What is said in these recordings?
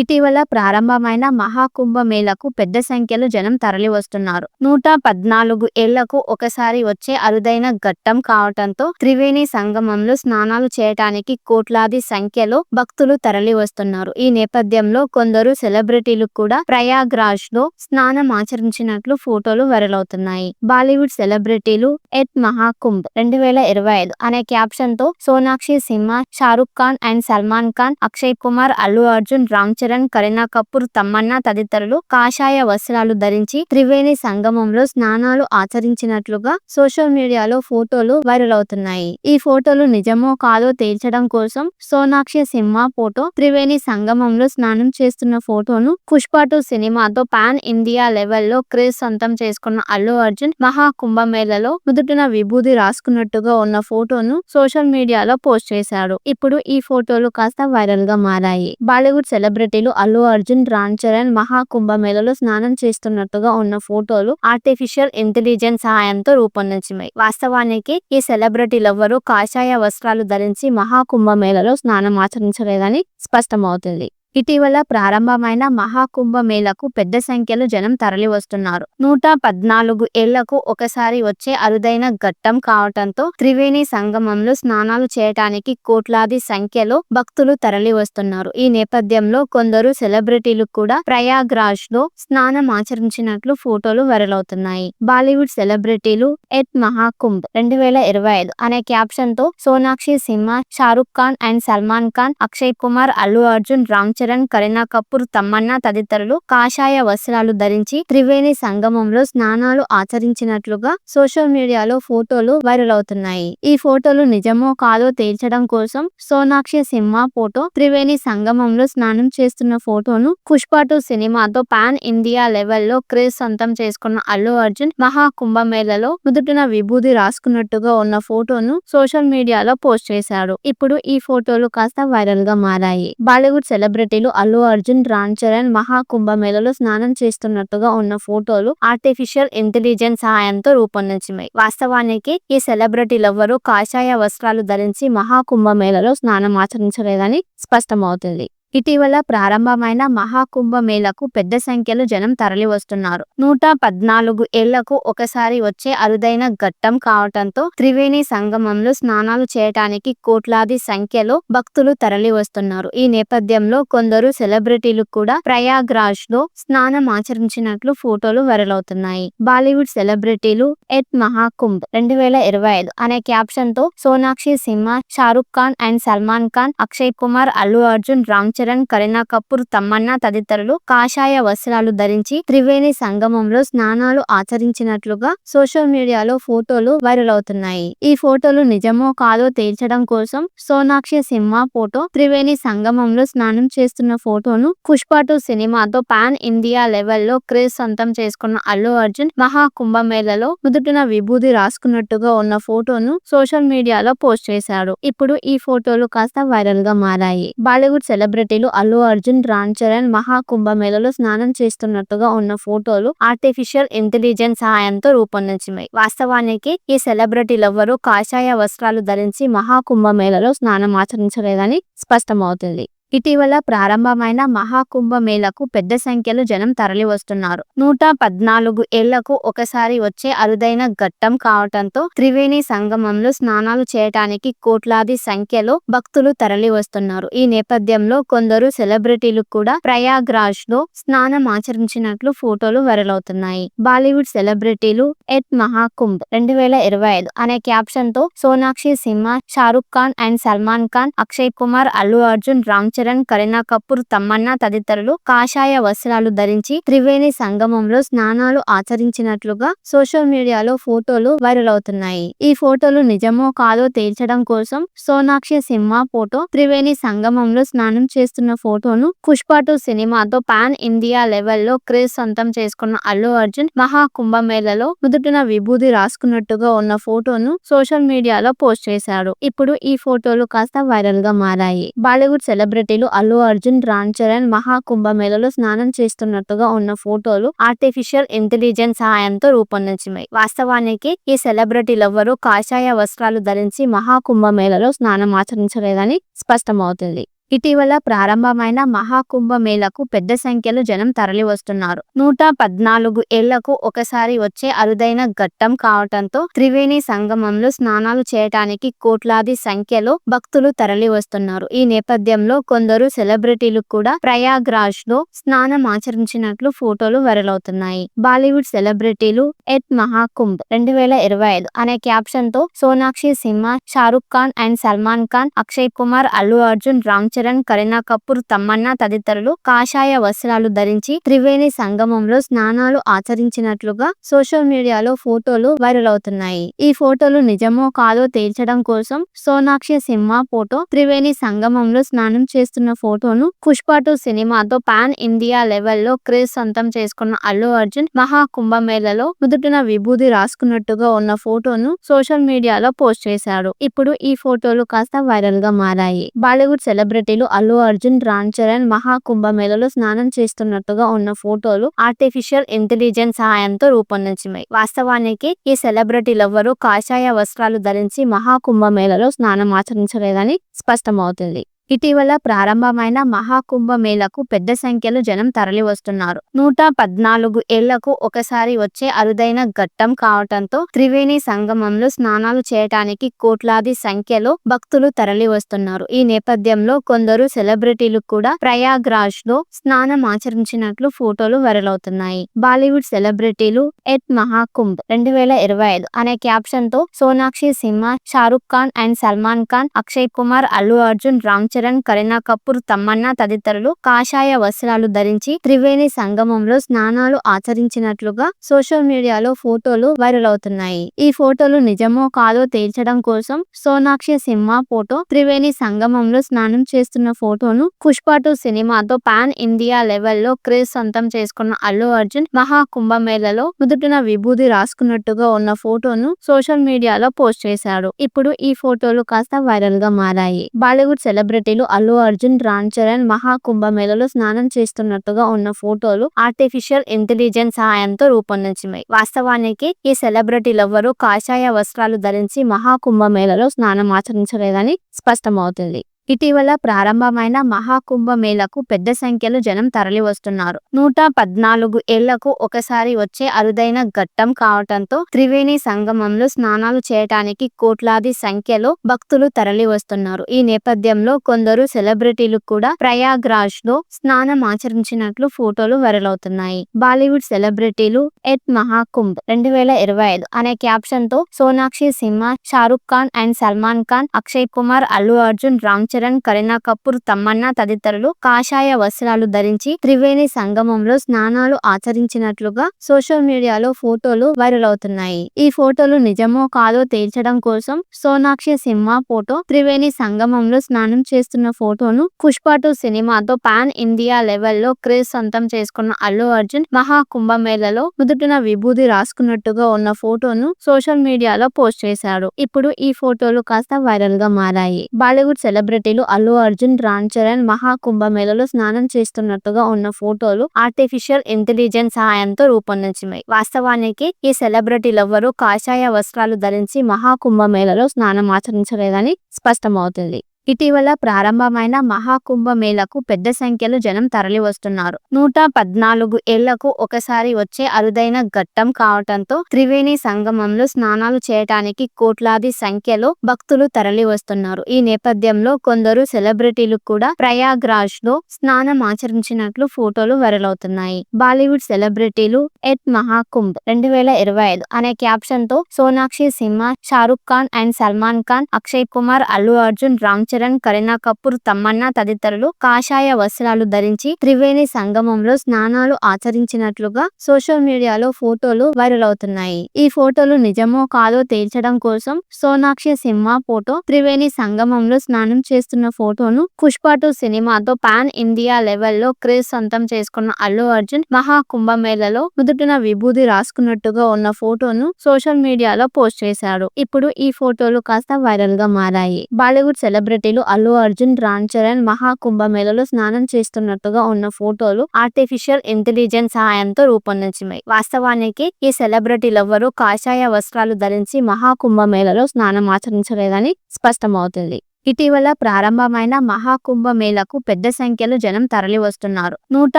ఇటీవల ప్రారంభమైన మహాకుంభమేళకు పెద్ద సంఖ్యలో జనం తరలివస్తున్నారు. నూట పద్నాలుగు ఏళ్ళకు ఒకసారి వచ్చే అరుదైన ఘట్టం కావటంతో త్రివేణి సంగమంలో స్నానాలు చేయటానికి కోట్లాది సంఖ్యలో భక్తులు తరలివస్తున్నారు. ఈ నేపథ్యంలో కొందరు సెలబ్రిటీలు కూడా ప్రయాగ్రాజ్లో స్నానం ఆచరించినట్లు ఫోటోలు వైరలవుతున్నాయి. బాలీవుడ్ సెలబ్రిటీలు ఎట్ మహాకుంభ్ రెండు వేల ఇరవై ఐదు అనే క్యాప్షన్తో సోనాక్షి సిన్హా, షారుఖ్ ఖాన్ అండ్ సల్మాన్ ఖాన్, అక్షయ్ కుమార్, అల్లు అర్జున్, రామ్ చరణ్, కరీనా కపూర్, తమన్నా తదితరులు కాషాయ వస్త్రాలు ధరించి త్రివేణి సంగమంలో స్నానాలు ఆచరించినట్లుగా సోషల్ మీడియాలో ఫోటోలు వైరల్ అవుతున్నాయి. ఈ ఫోటోలు నిజమో కాదో తేల్చడం కోసం సోనాక్షి సింహ ఫోటో, త్రివేణి సంగమంలో స్నానం చేస్తున్న ఫోటోను పుష్పటు సినిమాతో పాన్ ఇండియా లెవెల్లో క్రేజ్ సొంతం చేసుకున్న అల్లు అర్జున్ మహా కుంభమేళలో నుదుటిన విభూది రాసుకున్నట్టుగా ఉన్న ఫోటోను సోషల్ మీడియాలో పోస్ట్ చేశాడు. ఇప్పుడు ఈ ఫోటోలు కాస్త వైరల్గా మారాయి. బాలీవుడ్ సెలబ్రిటీలు అల్లు అర్జున్, రామ్ చరణ్ మహా కుంభమేళలో స్నానం చేస్తున్నట్టుగా ఉన్న ఫోటోలు ఆర్టిఫిషియల్ ఇంటెలిజెన్స్ సహాయంతో రూపొందించినాయి వాస్తవానికి ఈ సెలబ్రిటీలెవ్వరూ కాషాయ వస్త్రాలు ధరించి మహా కుంభమేళలో స్నానం ఆచరించలేదని స్పష్టమవుతుంది. ఇటీవల ప్రారంభమైన మహాకుంభమేళకు పెద్ద సంఖ్యలో జనం తరలివస్తున్నారు. నూట పద్నాలుగు ఏళ్ళకు ఒకసారి వచ్చే అరుదైన ఘట్టం కావటంతో త్రివేణి సంగమంలో స్నానాలు చేయటానికి కోట్లాది సంఖ్యలో భక్తులు తరలివస్తున్నారు. ఈ నేపథ్యంలో కొందరు సెలబ్రిటీలు కూడా ప్రయాగ్రాజ్లో స్నానం ఆచరించినట్లు ఫోటోలు వైరలవుతున్నాయి. బాలీవుడ్ సెలబ్రిటీలు ఎట్ మహాకుంభ్ రెండు వేల ఇరవై ఐదు అనే క్యాప్షన్తో సోనాక్షి సిన్హా, షారుఖ్ ఖాన్ అండ్ సల్మాన్ ఖాన్, అక్షయ్ కుమార్, అల్లు అర్జున్, రామ్ చరణ్, కరీనా కపూర్, తమన్నా తదితరులు కాషాయ వస్త్రాలు ధరించి త్రివేణి సంగమంలో స్నానాలు ఆచరించినట్లుగా సోషల్ మీడియాలో ఫోటోలు వైరల్ అవుతున్నాయి. ఈ ఫోటోలు నిజమో కాదో తేల్చడం కోసం సోనాక్షి సినిమా ఫోటో, త్రివేణి సంగమంలో స్నానం చేస్తున్న ఫోటోను పుష్పటు సినిమాతో పాన్ ఇండియా లెవెల్లో క్రేజ్ సొంతం చేసుకున్న అల్లు అర్జున్ మహా కుంభమేళలో నుదుటిన విభూది రాసుకున్నట్టుగా ఉన్న ఫోటోను సోషల్ మీడియాలో పోస్ట్ చేశాడు. ఇప్పుడు ఈ ఫోటోలు కాస్త వైరల్గా మారాయి. బాలీవుడ్ సెలబ్రిటీలు అల్లు అర్జున్, రామ్ చరణ్ మహా కుంభమేళలో స్నానం చేస్తున్నట్టుగా ఉన్న ఫోటోలు ఆర్టిఫిషియల్ ఇంటెలిజెన్స్ సహాయంతో రూపొందించినవి. వాస్తవానికి ఈ సెలబ్రిటీలెవ్వరూ కాషాయ వస్త్రాలు ధరించి మహా కుంభమేళలో స్నానం ఆచరించలేదని స్పష్టమవుతుంది. ఇటీవల ప్రారంభమైన మహాకుంభమేళకు పెద్ద సంఖ్యలో జనం తరలివస్తున్నారు. నూట పద్నాలుగు ఏళ్ళకు ఒకసారి వచ్చే అరుదైన ఘట్టం కావటంతో త్రివేణి సంగమంలో స్నానాలు చేయటానికి కోట్లాది సంఖ్యలో భక్తులు తరలివస్తున్నారు. ఈ నేపథ్యంలో కొందరు సెలబ్రిటీలు కూడా ప్రయాగ్రాజ్లో స్నానం ఆచరించినట్లు ఫోటోలు వైరలవుతున్నాయి. బాలీవుడ్ సెలబ్రిటీలు ఎట్ మహాకుంభ్ రెండు వేల ఇరవై ఐదు అనే క్యాప్షన్తో సోనాక్షి సిన్హా, షారుఖ్ ఖాన్ అండ్ సల్మాన్ ఖాన్, అక్షయ్ కుమార్, అల్లు అర్జున్, రామ్ చరణ్, కరీనా కపూర్, తమన్నా తదితరులు కాషాయ వస్త్రాలు ధరించి త్రివేణి సంగమంలో స్నానాలు ఆచరించినట్లుగా సోషల్ మీడియాలో ఫోటోలు వైరల్ అవుతున్నాయి. ఈ ఫోటోలు నిజమో కాదో తేల్చడం కోసం సోనాక్షి సింహ ఫోటో, త్రివేణి సంగమంలో స్నానం చేస్తున్న ఫోటోను పుష్పటు సినిమాతో పాన్ ఇండియా లెవెల్లో క్రేజ్ సొంతం చేసుకున్న అల్లు అర్జున్ మహా కుంభమేళలో నుదుటిన విభూది రాసుకున్నట్టుగా ఉన్న ఫోటోను సోషల్ మీడియాలో పోస్ట్ చేశాడు. ఇప్పుడు ఈ ఫోటోలు కాస్త వైరల్గా మారాయి. బాలీవుడ్ సెలబ్రిటీలు అల్లు అర్జున్, రామ్ చరణ్ మహా కుంభమేళలో స్నానం చేస్తున్నట్టుగా ఉన్న ఫోటోలు ఆర్టిఫిషియల్ ఇంటెలిజెన్స్ సహాయంతో రూపొందించినవి. వాస్తవానికి ఈ సెలబ్రిటీలెవ్వరూ కాషాయ వస్త్రాలు ధరించి మహా కుంభమేళలో స్నానం ఆచరించలేదని స్పష్టమవుతుంది. ఇటీవల ప్రారంభమైన మహాకుంభమేళకు పెద్ద సంఖ్యలో జనం తరలివస్తున్నారు. నూట పద్నాలుగు ఏళ్ళకు ఒకసారి వచ్చే అరుదైన ఘట్టం కావటంతో త్రివేణి సంగమంలో స్నానాలు చేయటానికి కోట్లాది సంఖ్యలో భక్తులు తరలివస్తున్నారు. ఈ నేపథ్యంలో కొందరు సెలబ్రిటీలు కూడా ప్రయాగ్రాజ్లో స్నానం ఆచరించినట్లు ఫోటోలు వైరలవుతున్నాయి. బాలీవుడ్ సెలబ్రిటీలు ఎట్ మహాకుంభ్ రెండు వేల ఇరవై ఐదు అనే క్యాప్షన్తో సోనాక్షి సిన్హా, షారుఖ్ ఖాన్ అండ్ సల్మాన్ ఖాన్, అక్షయ్ కుమార్, అల్లు అర్జున్, రామ్ చరణ్, కరీనా కపూర్, తమన్నా తదితరులు కాషాయ వస్త్రాలు ధరించి త్రివేణి సంగమంలో స్నానాలు ఆచరించినట్లుగా సోషల్ మీడియాలో ఫోటోలు వైరల్ అవుతున్నాయి. ఈ ఫోటోలు నిజమో కాదో తేల్చడం కోసం సోనాక్షి సినిమా ఫోటో, త్రివేణి సంగమంలో స్నానం చేస్తున్న ఫోటోను పుష్పటు సినిమాతో పాన్ ఇండియా లెవెల్లో క్రేజ్ సొంతం చేసుకున్న అల్లు అర్జున్ మహా కుంభమేళలో నుదుటిన విభూది రాసుకున్నట్టుగా ఉన్న ఫోటోను సోషల్ మీడియాలో పోస్ట్ చేశారు ఇప్పుడు ఈ ఫోటోలు కాస్త వైరల్గా మారాయి. బాలీవుడ్ సెలబ్రిటీలు అల్లు అర్జున్, రామ్ చరణ్ మహా కుంభమేళలో స్నానం చేస్తున్నట్టుగా ఉన్న ఫోటోలు ఆర్టిఫిషియల్ ఇంటెలిజెన్స్ సహాయంతో రూపొందించినవి. వాస్తవానికి ఈ సెలబ్రిటీలెవ్వరూ కాషాయ వస్త్రాలు ధరించి మహా కుంభమేళలో స్నానం ఆచరించలేదని స్పష్టమవుతుంది. ఇటీవల ప్రారంభమైన మహాకుంభమేళకు పెద్ద సంఖ్యలో జనం తరలివస్తున్నారు. నూట పద్నాలుగు ఏళ్ళకు ఒకసారి వచ్చే అరుదైన ఘట్టం కావటంతో త్రివేణి సంగమంలో స్నానాలు చేయటానికి కోట్లాది సంఖ్యలో భక్తులు తరలివస్తున్నారు. ఈ నేపథ్యంలో కొందరు సెలబ్రిటీలు కూడా ప్రయాగ్రాజ్లో స్నానం ఆచరించినట్లు ఫోటోలు వైరలవుతున్నాయి. బాలీవుడ్ సెలబ్రిటీలు ఎట్ మహాకుంభ్ రెండు వేల ఇరవై ఐదు అనే క్యాప్షన్తో సోనాక్షి సింహ షారుఖ్ ఖాన్ అండ్ సల్మాన్ ఖాన్ అక్షయ్ కుమార్ అల్లు అర్జున్ రామ్ చరణ్ కరీనా కపూర్ తమ్మన్న తదితరులు కాషాయ వస్త్రాలు ధరించి త్రివేణి సంగమంలో స్నానాలు ఆచరించినట్లుగా సోషల్ మీడియాలో ఫోటోలు వైరల్ అవుతున్నాయి. ఈ ఫోటోలు నిజమో కాదో తేల్చడం కోసం సోనాక్షి సినిమా ఫోటో త్రివేణి సంగమంలో స్నానం చేస్తున్న ఫోటోను పుష్పటు సినిమాతో పాన్ ఇండియా లెవెల్లో క్రేజ్ సొంతం చేసుకున్న అల్లు అర్జున్ మహా కుంభమేళలో నుదుటిన విభూది రాసుకున్నట్టుగా ఉన్న ఫోటోను సోషల్ మీడియాలో పోస్ట్ చేశాడు. ఇప్పుడు ఈ ఫోటోలు కాస్త వైరల్గా మారాయి. బాలీవుడ్ సెలబ్రిటీలు అల్లు అర్జున్ రామ్ చరణ్ మహా కుంభమేళలో స్నానం చేస్తున్నట్టుగా ఉన్న ఫోటోలు ఆర్టిఫిషియల్ ఇంటెలిజెన్స్ సహాయంతో రూపొందించినాయి వాస్తవానికి ఈ సెలబ్రిటీలెవ్వరూ కాషాయ వస్త్రాలు ధరించి మహా కుంభమేళలో స్నానం ఆచరించలేదని స్పష్టమవుతుంది. ఇటీవల ప్రారంభమైన మహాకుంభమేళకు పెద్ద సంఖ్యలో జనం తరలివస్తున్నారు. నూట పద్నాలుగు ఏళ్ళకు ఒకసారి వచ్చే అరుదైన ఘట్టం కావటంతో త్రివేణి సంగమంలో స్నానాలు చేయటానికి కోట్లాది సంఖ్యలో భక్తులు తరలివస్తున్నారు. ఈ నేపథ్యంలో కొందరు సెలబ్రిటీలు కూడా ప్రయాగ్రాజ్లో స్నానం ఆచరించినట్లు ఫోటోలు వైరలవుతున్నాయి. బాలీవుడ్ సెలబ్రిటీలు ఎట్ మహాకుంభ్ రెండు వేల ఇరవై ఐదు అనే క్యాప్షన్తో సోనాక్షి సిన్హా షారుఖ్ ఖాన్ అండ్ సల్మాన్ ఖాన్ అక్షయ్ కుమార్ అల్లు అర్జున్ రామ్ చరణ్ కరీనా కపూర్ తమ్మన్నా తదితరులు కాషాయ వస్త్రాలు ధరించి త్రివేణి సంగమంలో స్నానాలు ఆచరించినట్లుగా సోషల్ మీడియాలో ఫోటోలు వైరల్ అవుతున్నాయి. ఈ ఫోటోలు నిజమో కాదో తేల్చడం కోసం సోనాక్షి సినిమా ఫోటో త్రివేణి సంగమంలో స్నానం చేస్తున్న ఫోటోను పుష్పటు సినిమాతో పాన్ ఇండియా లెవెల్లో క్రేజ్ సొంతం చేసుకున్న అల్లు అర్జున్ మహా కుంభమేళలో నుదుటిన విభూది రాసుకున్నట్టుగా ఉన్న ఫోటోను సోషల్ మీడియాలో పోస్ట్ చేశాడు. ఇప్పుడు ఈ ఫోటోలు కాస్త వైరల్గా మారాయి. బాలీవుడ్ సెలబ్రిటీ సెలబ్రిటీలు అల్లు అర్జున్ రామ్ చరణ్ మహా కుంభమేళలో స్నానం చేస్తున్నట్టుగా ఉన్న ఫోటోలు ఆర్టిఫిషియల్ ఇంటెలిజెన్స్ సహాయంతో రూపొందించినాయి వాస్తవానికి ఈ సెలబ్రిటీలెవ్వరూ కాషాయ వస్త్రాలు ధరించి మహా కుంభమేళలో స్నానం ఆచరించలేదని స్పష్టమవుతుంది. ఇటీవల ప్రారంభమైన మహాకుంభమేళకు పెద్ద సంఖ్యలో జనం తరలివస్తున్నారు. నూట పద్నాలుగు ఏళ్ళకు ఒకసారి వచ్చే అరుదైన ఘట్టం కావటంతో త్రివేణి సంగమంలో స్నానాలు చేయటానికి కోట్లాది సంఖ్యలో భక్తులు తరలివస్తున్నారు. ఈ నేపథ్యంలో కొందరు సెలబ్రిటీలు కూడా ప్రయాగ్రాజ్లో స్నానం ఆచరించినట్లు ఫోటోలు వైరల్ అవుతున్నాయి బాలీవుడ్ సెలబ్రిటీలు ఎట్ మహాకుంభ్ రెండు వేల ఇరవై ఐదు అనే క్యాప్షన్తో సోనాక్షి సిన్హా షారుఖ్ ఖాన్ అండ్ సల్మాన్ ఖాన్ అక్షయ్ కుమార్ అల్లు అర్జున్ రామ్ చరణ్ కరీనా కపూర్ తమ్మన్నా తదితరులు కాషాయ వస్త్రాలు ధరించి త్రివేణి సంగమంలో స్నానాలు ఆచరించినట్లుగా సోషల్ మీడియాలో ఫోటోలు వైరల్ అవుతున్నాయి. ఈ ఫోటోలు నిజమో కాదో తేల్చడం కోసం సోనాక్షి సినిమా ఫోటో త్రివేణి సంగమంలో స్నానం చేస్తున్న ఫోటోను పుష్పటు సినిమాతో పాన్ ఇండియా లెవెల్లో క్రేజ్ సొంతం చేసుకున్న అల్లు అర్జున్ మహా కుంభమేళలో నుదుటిన విభూది రాసుకున్నట్టుగా ఉన్న ఫోటోను సోషల్ మీడియాలో పోస్ట్ చేశారు. ఇప్పుడు ఈ ఫోటోలు కాస్త వైరల్గా మారాయి. బాలీవుడ్ సెలబ్రిటీలు అల్లు అర్జున్ రామ్ చరణ్ మహా కుంభమేళలో స్నానం చేస్తున్నట్టుగా ఉన్న ఫోటోలు ఆర్టిఫిషియల్ ఇంటెలిజెన్స్ సహాయంతో రూపొందించినాయి వాస్తవానికి ఈ సెలబ్రిటీలెవ్వరూ కాషాయ వస్త్రాలు ధరించి మహా కుంభమేళలో స్నానం ఆచరించలేదని స్పష్టమవుతుంది. ఇటీవల ప్రారంభమైన మహాకుంభ మేళకు పెద్ద సంఖ్యలో జనం తరలివస్తున్నారు. నూట పద్నాలుగు ఏళ్ళకు ఒకసారి వచ్చే అరుదైన ఘట్టం కావటంతో త్రివేణి సంగమంలో స్నానాలు చేయటానికి కోట్లాది సంఖ్యలో భక్తులు తరలివస్తున్నారు. ఈ నేపథ్యంలో కొందరు సెలబ్రిటీలు కూడా ప్రయాగ్రాజ్లో స్నానం ఆచరించినట్లు ఫోటోలు వైరల్ అవుతున్నాయి బాలీవుడ్ సెలబ్రిటీలు ఎట్ మహాకుంభ్ రెండు వేల ఇరవై ఐదు అనే క్యాప్షన్తో సోనాక్షి సిన్హా షారుఖ్ ఖాన్ అండ్ సల్మాన్ ఖాన్ అక్షయ్ కుమార్ అల్లు అర్జున్ రామ్ చరణ్ కరీనా కపూర్ తమ్మన్నా తదితరులు కాషాయ వస్త్రాలు ధరించి త్రివేణి సంగమంలో స్నానాలు ఆచరించినట్లుగా సోషల్ మీడియాలో ఫోటోలు వైరల్ అవుతున్నాయి. ఈ ఫోటోలు నిజమో కాదో తేల్చడం కోసం సోనాక్షి సినిమా ఫోటో త్రివేణి సంగమంలో స్నానం చేస్తున్న ఫోటోను పుష్పటు సినిమాతో పాన్ ఇండియా లెవెల్లో క్రేజ్ సొంతం చేసుకున్న అల్లు అర్జున్ మహా కుంభమేళలో నుదుటిన విభూది రాసుకున్నట్టుగా ఉన్న ఫోటోను సోషల్ మీడియాలో పోస్ట్ చేశాడు. ఇప్పుడు ఈ ఫోటోలు కాస్త వైరల్గా మారాయి. బాలీవుడ్ సెలబ్రిటీలు అల్లు అర్జున్ రామ్ చరణ్ మహా కుంభమేళలో స్నానం చేస్తున్నట్టుగా ఉన్న ఫోటోలు ఆర్టిఫిషియల్ ఇంటెలిజెన్స్ సహాయంతో రూపొందించినాయి వాస్తవానికి ఈ సెలబ్రిటీలెవ్వరూ కాషాయ వస్త్రాలు ధరించి మహా కుంభమేళలో స్నానం ఆచరించలేదని స్పష్టమవుతుంది. ఇటీవల ప్రారంభమైన మహాకుంభ మేళకు పెద్ద సంఖ్యలో జనం తరలివస్తున్నారు. నూట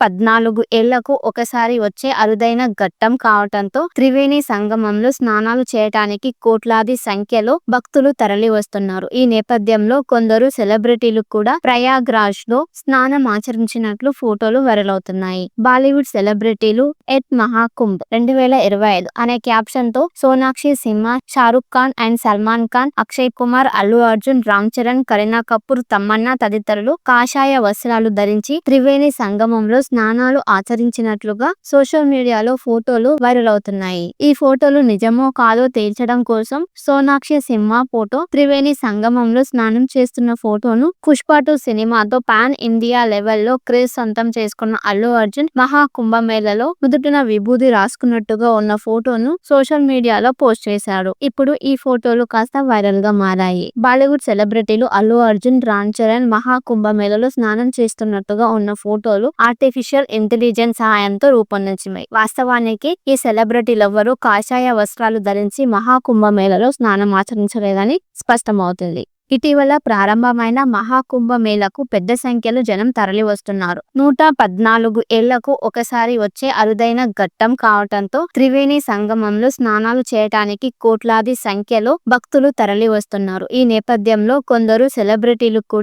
పద్నాలుగు ఏళ్ళకు ఒకసారి వచ్చే అరుదైన ఘట్టం కావటంతో త్రివేణి సంగమంలో స్నానాలు చేయటానికి కోట్లాది సంఖ్యలో భక్తులు తరలివస్తున్నారు. ఈ నేపథ్యంలో కొందరు సెలబ్రిటీలు కూడా ప్రయాగ్రాజ్లో స్నానం ఆచరించినట్లు ఫోటోలు వైరల్ అవుతున్నాయి బాలీవుడ్ సెలబ్రిటీలు ఎట్ మహాకుంభ్ రెండు వేల ఇరవై ఐదు అనే క్యాప్షన్తో సోనాక్షి సిన్హా షారుఖ్ ఖాన్ అండ్ సల్మాన్ ఖాన్ అక్షయ్ కుమార్ అల్లు అర్జున్ రామ్ చరణ్ కరీనా కపూర్ తమ్మన్న తదితరులు కాషాయ వస్త్రాలు ధరించి త్రివేణి సంగమంలో స్నానాలు ఆచరించినట్లుగా సోషల్ మీడియాలో ఫోటోలు వైరల్ అవుతున్నాయి. ఈ ఫోటోలు నిజమో కాదో తేల్చడం కోసం సోనాక్షి సినిమా ఫోటో త్రివేణి సంగమంలో స్నానం చేస్తున్న ఫోటోను పుష్పటు సినిమాతో పాన్ ఇండియా లెవెల్లో క్రేజ్ సొంతం చేసుకున్న అల్లు అర్జున్ మహా కుంభమేళలో నుదుటిన విభూది రాసుకున్నట్టుగా ఉన్న ఫోటోను సోషల్ మీడియాలో పోస్ట్ చేశాడు. ఇప్పుడు ఈ ఫోటోలు కాస్త వైరల్గా మారాయి. బాలీవుడ్ సెలబ్రిటీలు అల్లు అర్జున్ రామ్ చరణ్ మహా కుంభమేళలో స్నానం చేస్తున్నట్టుగా ఉన్న ఫోటోలు ఆర్టిఫిషియల్ ఇంటెలిజెన్స్ సహాయంతో రూపొందించినాయి వాస్తవానికి ఈ సెలబ్రిటీలెవ్వరూ కాషాయ వస్త్రాలు ధరించి మహా కుంభమేళలో స్నానం ఆచరించలేదని స్పష్టమవుతుంది. ఇటీవల ప్రారంభమైన మహాకుంభ మేళకు పెద్ద సంఖ్యలో జనం తరలివస్తున్నారు. నూట పద్నాలుగు ఏళ్ళకు ఒకసారి వచ్చే అరుదైన ఘట్టం కావటంతో త్రివేణి సంగమంలో స్నానాలు చేయటానికి కోట్లాది సంఖ్యలో భక్తులు తరలివస్తున్నారు. ఈ నేపథ్యంలో కొందరు సెలబ్రిటీలు కూడా